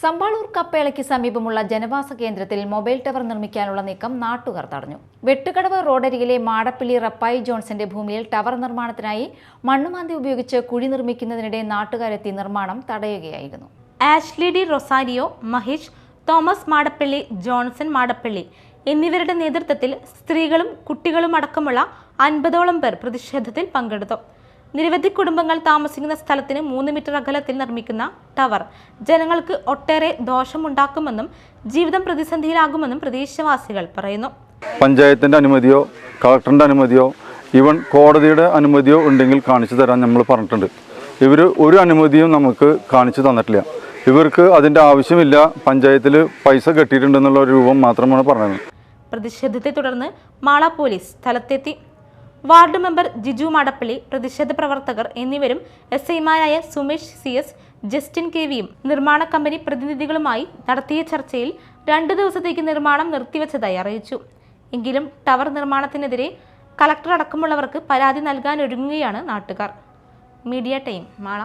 സമ്പാളൂർ കപ്പേളയ്ക്ക് സമീപമുള്ള ജനവാസ കേന്ദ്രത്തിൽ മൊബൈൽ ടവർ നിർമ്മിക്കാനുള്ള നീക്കം നാട്ടുകാർ തടഞ്ഞു. വെട്ടുകടവ് റോഡരികിലെ മാടപ്പിള്ളി റപ്പായി ജോൺസന്റെ ഭൂമിയിൽ ടവർ നിർമ്മാണത്തിനായി മണ്ണുമാന്തി ഉപയോഗിച്ച് കുഴി നിർമ്മിക്കുന്നതിനിടെ നാട്ടുകാരെത്തി നിർമ്മാണം തടയുകയായിരുന്നു. ആഷ്ലി ഡി റൊസാരിയോ മഹേഷ് തോമസ് മാടപ്പള്ളി ജോൺസൺ മാടപ്പള്ളി എന്നിവരുടെ നേതൃത്വത്തിൽ സ്ത്രീകളും കുട്ടികളും അടക്കമുള്ള അൻപതോളം പേർ പ്രതിഷേധത്തിൽ പങ്കെടുത്തു. നിരവധി കുടുംബങ്ങൾ താമസിക്കുന്ന സ്ഥലത്തിന് മൂന്ന് മീറ്റർ അകലത്തിൽ നിർമ്മിക്കുന്ന ടവർ. ജനങ്ങൾക്ക് ഒട്ടേറെ ദോഷമുണ്ടാക്കുമെന്നും ജീവിതം പ്രതിസന്ധിയിലാകുമെന്നും പ്രദേശവാസികൾ പറയുന്നു. പഞ്ചായത്തിന്റെ അനുമതിയോ കളക്ടറിന്റെ അനുമതിയോ ഇവൻ കോടതിയുടെ അനുമതിയോ ഉണ്ടെങ്കിൽ കാണിച്ചു തരാൻ നമ്മൾ പറഞ്ഞിട്ടുണ്ട്. ഇവർ ഒരു അനുമതിയും നമുക്ക് കാണിച്ചു തന്നിട്ടില്ല. ഇവർക്ക് അതിന്റെ ആവശ്യമില്ല. പഞ്ചായത്തിൽ പൈസ കെട്ടിയിട്ടുണ്ടെന്നുള്ള ഒരു രൂപം മാത്രമാണ് പറഞ്ഞത്. പ്രതിഷേധത്തെ തുടർന്ന് മാള പോലീസ് സ്ഥലത്തെത്തി. വാർഡ് മെമ്പർ ജിജു മാടപ്പള്ളി പ്രതിഷേധ പ്രവർത്തകർ എന്നിവരും എസ് ഐമാരായ Sumesh C S Justin K വിയും നിർമ്മാണ കമ്പനി പ്രതിനിധികളുമായി നടത്തിയ ചർച്ചയിൽ രണ്ടു ദിവസത്തേക്ക് നിർമ്മാണം നിർത്തിവച്ചതായി അറിയിച്ചു. എങ്കിലും ടവർ നിർമ്മാണത്തിനെതിരെ കളക്ടർ അടക്കമുള്ളവർക്ക് പരാതി നൽകാനൊരുങ്ങുകയാണ് നാട്ടുകാർ. Media time Mala.